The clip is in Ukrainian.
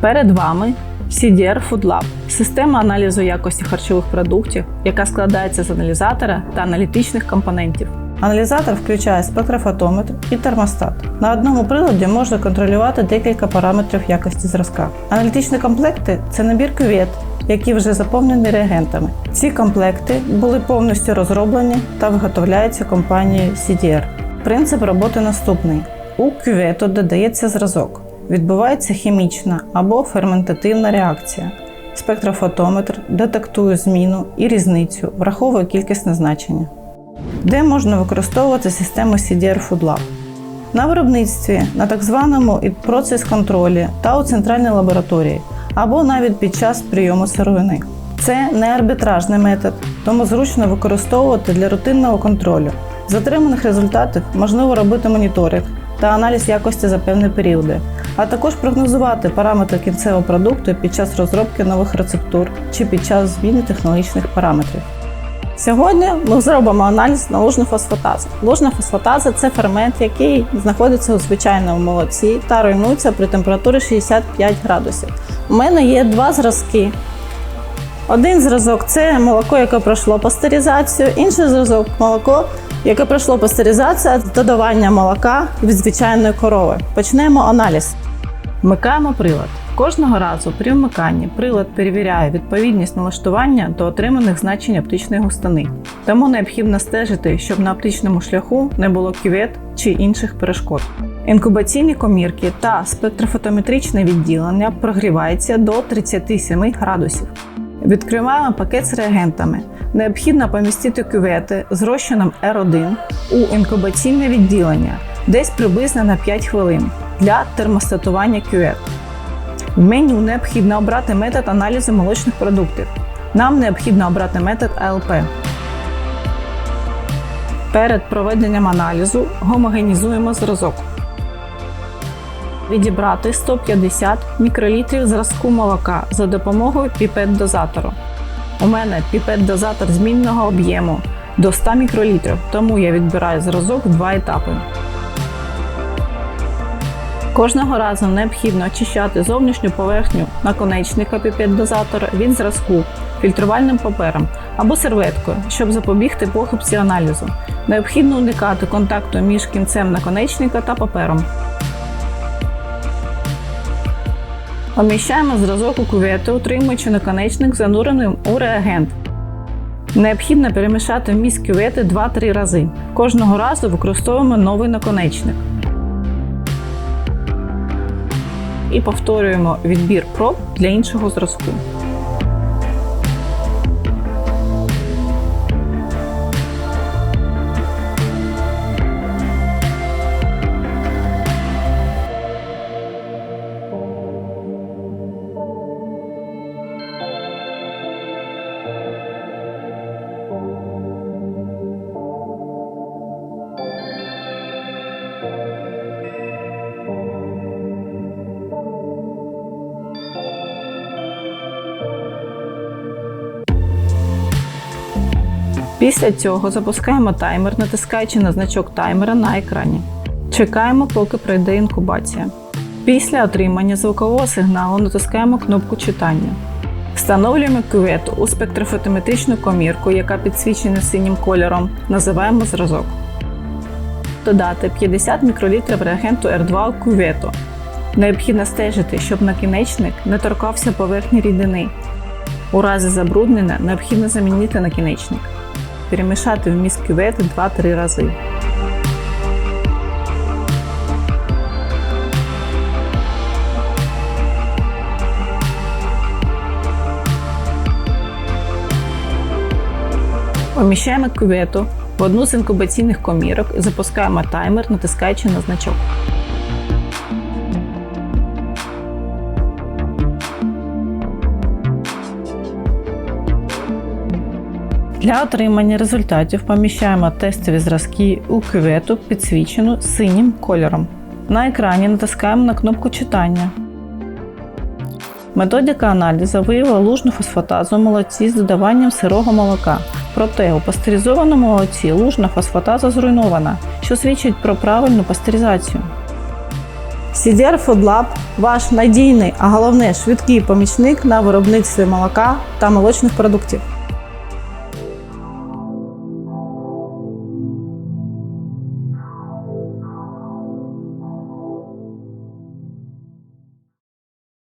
Перед вами CDR Food Lab – система аналізу якості харчових продуктів, яка складається з аналізатора та аналітичних компонентів. Аналізатор включає спектрофотометр і термостат. На одному приладі можна контролювати декілька параметрів якості зразка. Аналітичні комплекти це набір кювет, які вже заповнені реагентами. Ці комплекти були повністю розроблені та виготовляються компанією CDR. Принцип роботи наступний: у кювету додається зразок. Відбувається хімічна або ферментативна реакція. Спектрофотометр детектує зміну і різницю, враховує кількісне значення. Де можна використовувати систему CDR Food Lab? На виробництві, на так званому процес контролі та у центральній лабораторії, або навіть під час прийому сировини. Це не арбітражний метод, тому зручно використовувати для рутинного контролю. З отриманих результатів можливо робити моніторинг та аналіз якості за певні періоди, а також прогнозувати параметри кінцевого продукту під час розробки нових рецептур чи під час зміни технологічних параметрів. Сьогодні ми зробимо аналіз на лужну фосфатазу. Лужна фосфатаза це фермент, який знаходиться у звичайному молоці та руйнується при температурі 65 градусів. У мене є два зразки. Один зразок це молоко, яке пройшло пастеризацію, інший зразок молоко, яке пройшло пастеризацію з додаванням молока від звичайної корови. Почнемо аналіз. Вмикаємо прилад. Кожного разу при вмиканні прилад перевіряє відповідність налаштування до отриманих значень оптичної густини. Тому необхідно стежити, щоб на оптичному шляху не було кювет чи інших перешкод. Інкубаційні комірки та спектрофотометричне відділення прогрівається до 37 градусів. Відкриваємо пакет з реагентами. Необхідно помістити кювети з розчином R1 у інкубаційне відділення десь приблизно на 5 хвилин для термостатування кювет. В меню необхідно обрати метод аналізу молочних продуктів. Нам необхідно обрати метод АЛП. Перед проведенням аналізу гомогенізуємо зразок. Відібрати 150 мікролітрів зразку молока за допомогою піпет-дозатору. У мене піпет-дозатор змінного об'єму до 100 мікролітрів, тому я відбираю зразок в два етапи. Кожного разу необхідно очищати зовнішню поверхню наконечника піпет-дозатора від зразку фільтрувальним папером або серветкою, щоб запобігти похибці аналізу. Необхідно уникати контакту між кінцем наконечника та папером. Поміщаємо зразок у кувети, утримуючи наконечник зануреним у реагент. Необхідно перемішати вміст кювети 2-3 рази. Кожного разу використовуємо новий наконечник. І повторюємо відбір проб для іншого зразку. Після цього запускаємо таймер, натискаючи на значок таймера на екрані. Чекаємо, поки пройде інкубація. Після отримання звукового сигналу натискаємо кнопку читання. Встановлюємо кювету у спектрофотометричну комірку, яка підсвічена синім кольором. Називаємо зразок. Додати 50 мікролітрів реагенту R2 у кювету. Необхідно стежити, щоб накінечник не торкався поверхні рідини. У разі забруднення необхідно замінити накінечник. Перемішати вміст кювети 2-3 рази. Поміщаємо кювету в одну з інкубаційних комірок і запускаємо таймер, натискаючи на значок. Для отримання результатів поміщаємо тестові зразки у кювету, підсвічену синім кольором. На екрані натискаємо на кнопку читання. Методика аналізу виявила лужну фосфатазу молоці з додаванням сирого молока. Проте у пастеризованому молоці лужна фосфатаза зруйнована, що свідчить про правильну пастеризацію. CDR Food Lab – ваш надійний, а головне швидкий помічник на виробництві молока та молочних продуктів.